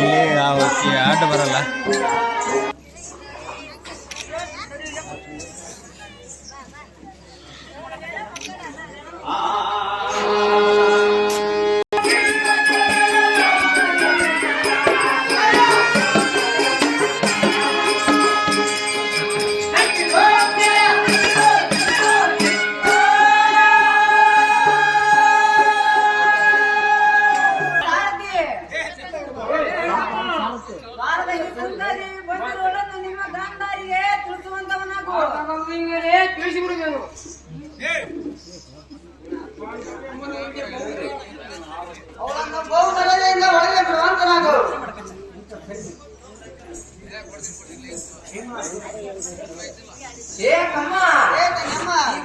ಇಲ್ಲಿ ನಾವು ಆಟ ಬರಲ್ಲ.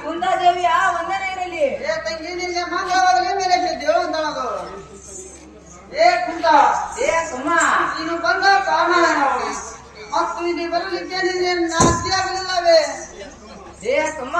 ಕುಂದಾದೇವಿಯ ವಂದನೆ ಇರಲಿ. ಏ ತಂಗಿ ನಿನ್ಗೆ ಮಂಗಳವಾಗಲೇ ಮೇಲೆ ಕೇಳ್ತೇವೆ ಅಂತಳದು ಏ ಕುಂತ ಏ ಕಮ್ಮ ನೀನು ಬಂದ ಕಾರಣ ಏನು? ಮತ್ತು ಇಲ್ಲಿ ಬರಲಿಕ್ಕೆ ನಿನ್ನೆ ನಾಚಿಯಾಗಲಿಲ್ಲವೇ ಏ ಕಮ್ಮ